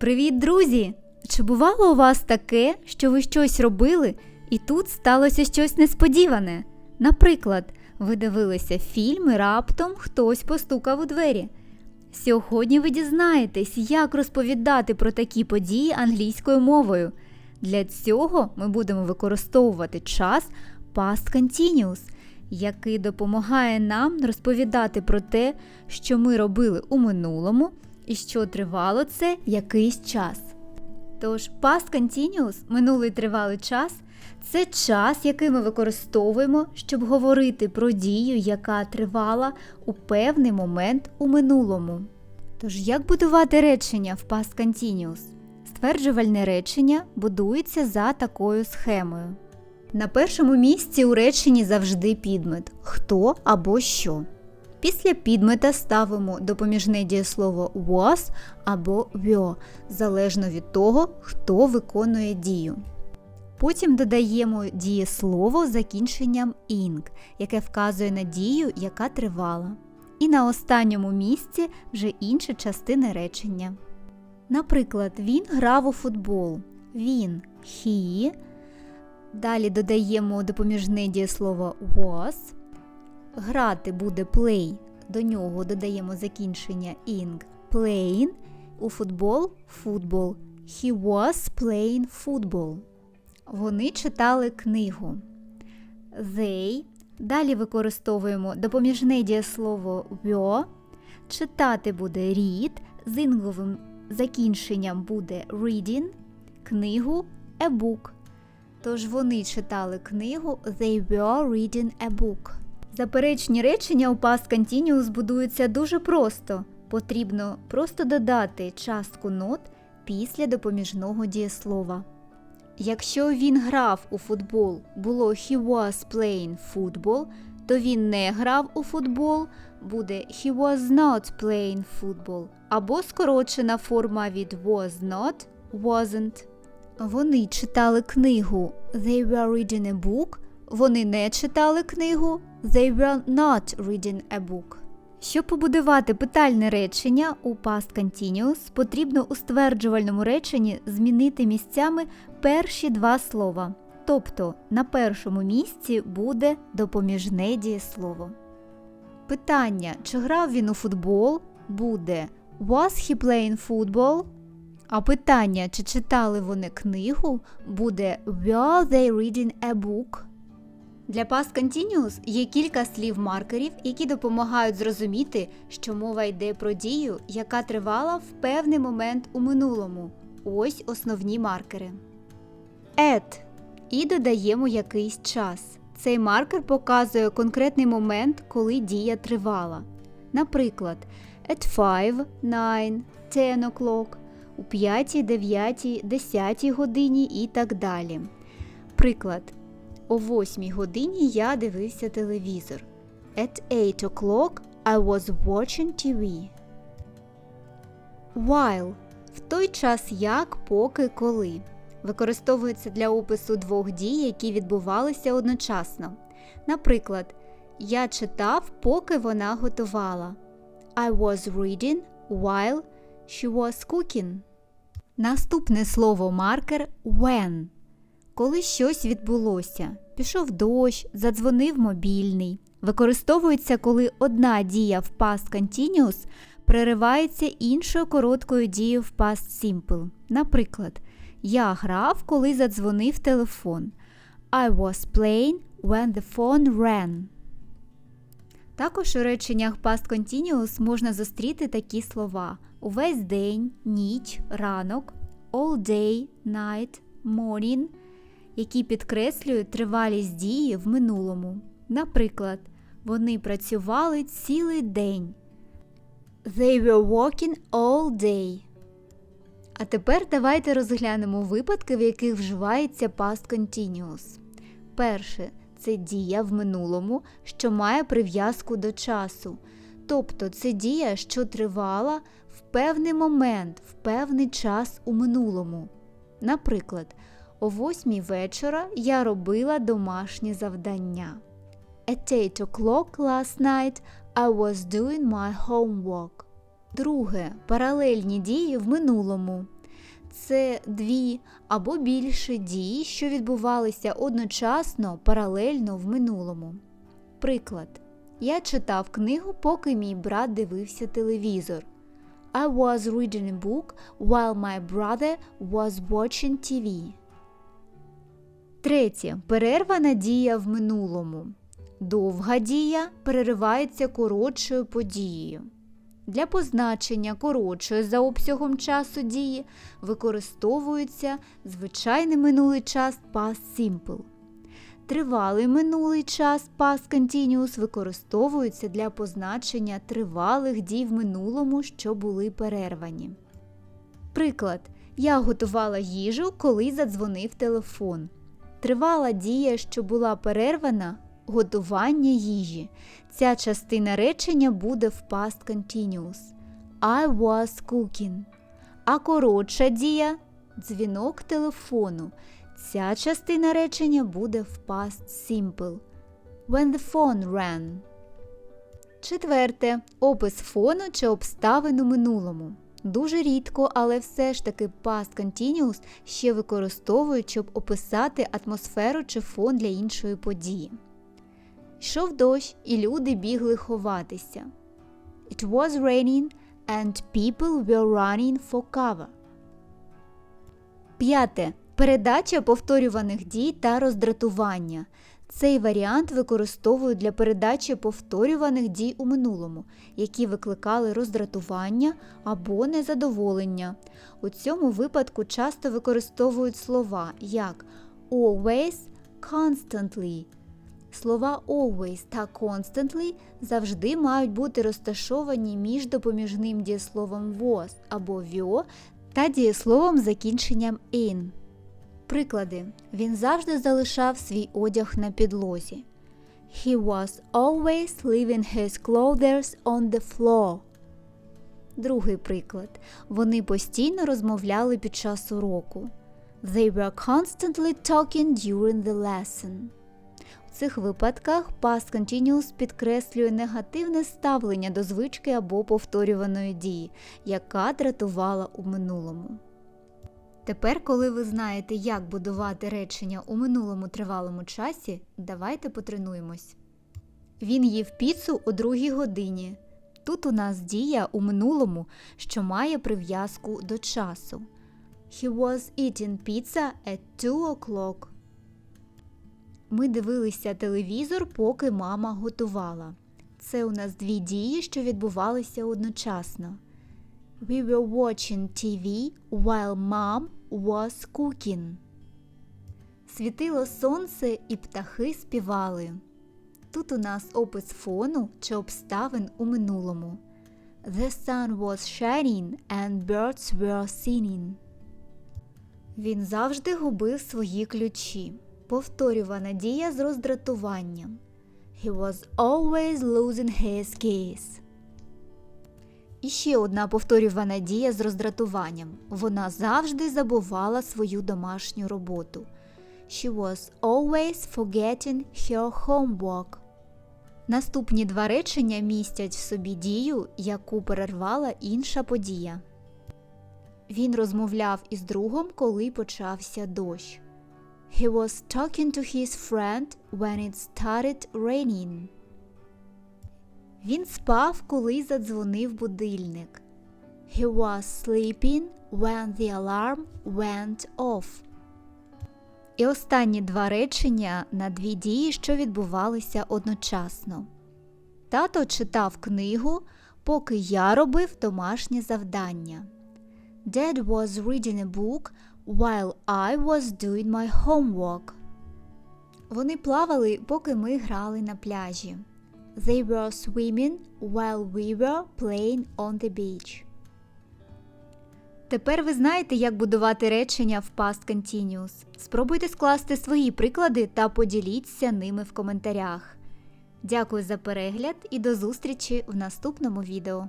Привіт, друзі! Чи бувало у вас таке, що ви щось робили, і тут сталося щось несподіване? Наприклад, ви дивилися фільм і раптом хтось постукав у двері. Сьогодні ви дізнаєтесь, як розповідати про такі події англійською мовою. Для цього ми будемо використовувати час Past Continuous, який допомагає нам розповідати про те, що ми робили у минулому і що тривало це якийсь час. Тож Past Continuous, минулий тривалий час, це час, який ми використовуємо, щоб говорити про дію, яка тривала у певний момент у минулому. Тож, як будувати речення в Past Continuous? Стверджувальне речення будується за такою схемою. На першому місці у реченні завжди підмет хто або що. Після підмета ставимо допоміжне дієслово was або were, залежно від того, хто виконує дію. Потім додаємо дієслово закінченням ing, яке вказує на дію, яка тривала. І на останньому місці вже інша частина речення. Наприклад, він грав у футбол. Він he. Далі додаємо допоміжне дієслово was. Грати буде play, до нього додаємо закінчення ing playing. У футбол football. He was playing football. Вони читали книгу. They. Далі використовуємо допоміжне дієслово were. Читати буде read, з інговим закінченням буде reading, книгу a book. Тож вони читали книгу They were reading a book. Заперечні речення у Past Continuous будуються дуже просто. Потрібно просто додати частку not після допоміжного дієслова. Якщо він грав у футбол, було he was playing football, то він не грав у футбол, буде he was not playing football, або скорочена форма від was not wasn't. Вони читали книгу They were reading a book. Вони не читали книгу They were not reading a book. Щоб побудувати питальне речення у Past Continuous, потрібно у стверджувальному реченні змінити місцями перші два слова. Тобто на першому місці буде допоміжне дієслово. Питання, чи грав він у футбол, буде Was he playing football? А питання, чи читали вони книгу, буде Were they reading a book? Для Past Continuous є кілька слів-маркерів, які допомагають зрозуміти, що мова йде про дію, яка тривала в певний момент у минулому. Ось основні маркери. At і додаємо якийсь час. Цей маркер показує конкретний момент, коли дія тривала. Наприклад, at 5, 9, 10 o'clock, у 5, 9, 10 годині і так далі. Приклад. О 8 годині я дивився телевізор. At 8 o'clock I was watching TV. While в той час як, поки, коли. Використовується для опису двох дій, які відбувалися одночасно. Наприклад, я читав, поки вона готувала. I was reading while she was cooking. Наступне слово маркер when. Коли щось відбулося, пішов дощ, задзвонив мобільний. Використовується, коли одна дія в Past Continuous переривається іншою короткою дією в Past Simple. Наприклад, я грав, коли задзвонив телефон. I was playing when the phone rang. Також у реченнях Past Continuous можна зустріти такі слова: увесь день, ніч, ранок, all day, night, morning – які підкреслюють тривалість дії в минулому. Наприклад, вони працювали цілий день. They were working all day. А тепер давайте розглянемо випадки, в яких вживається past continuous. Перше це дія в минулому, що має прив'язку до часу. Тобто це дія, що тривала в певний момент, в певний час у минулому. Наприклад, о восьмій вечора я робила домашні завдання. At 8 o'clock last night I was doing my homework. Друге. Паралельні дії в минулому. це дві або більше дій, що відбувалися одночасно паралельно в минулому. Приклад. Я читав книгу, поки мій брат дивився телевізор. I was reading a book while my brother was watching TV. Третє. Перервана дія в минулому. Довга дія переривається коротшою подією. Для позначення коротшої за обсягом часу дії використовується звичайний минулий час past simple. Тривалий минулий час past continuous використовується для позначення тривалих дій в минулому, що були перервані. Приклад. Я готувала їжу, коли задзвонив телефон. Тривала дія, що була перервана готування їжі. Ця частина речення буде в past continuous. I was cooking. А коротша дія дзвінок телефону. Ця частина речення буде в past simple. When the phone rang. Четверте. Опис фону чи обставин у минулому. Дуже рідко, але все ж таки past continuous ще використовують, щоб описати атмосферу чи фон для іншої події. Йшов дощ, і люди бігли ховатися. It was raining and people were running for cover. П'яте. Передача повторюваних дій та роздратування. Цей варіант використовують для передачі повторюваних дій у минулому, які викликали роздратування або незадоволення. У цьому випадку часто використовують слова як always, constantly. Слова always та constantly завжди мають бути розташовані між допоміжним дієсловом was або were та дієсловом закінченням in. Приклади. Він завжди залишав свій одяг на підлозі. He was always leaving his clothes on the floor. Другий приклад. Вони постійно розмовляли під час уроку. They were constantly talking during the lesson. В цих випадках past continuous підкреслює негативне ставлення до звички або повторюваної дії, яка дратувала у минулому. Тепер, коли ви знаєте, як будувати речення у минулому тривалому часі, давайте потренуємось. Він їв піцу о другій годині. Тут у нас дія у минулому, що має прив'язку до часу. He was eating pizza at 2 o'clock. Ми дивилися телевізор, поки мама готувала. Це у нас дві дії, що відбувалися одночасно. We were watching TV while mom was cooking. Світило сонце і птахи співали. Тут у нас опис фону чи обставин у минулому. The sun was shining and birds were singing. Він завжди губив свої ключі. Повторювана дія з роздратуванням. He was always losing his keys. І ще одна повторювана дія з роздратуванням. Вона завжди забувала свою домашню роботу. She was always forgetting her homework. Наступні два речення містять в собі дію, яку перервала інша подія. Він розмовляв із другом, коли почався дощ. He was talking to his friend when it started raining. Він спав, коли задзвонив будильник. He was sleeping when the alarm went off. І останні два речення на дві дії, що відбувалися одночасно. Тато читав книгу, поки я робив домашнє завдання. Dad was reading a book while I was doing my homework. Вони плавали, поки ми грали на пляжі. They were swimming while we were playing on the beach. Тепер ви знаєте, як будувати речення в past continuous. Спробуйте скласти свої приклади та поділіться ними в коментарях. Дякую за перегляд і до зустрічі в наступному відео.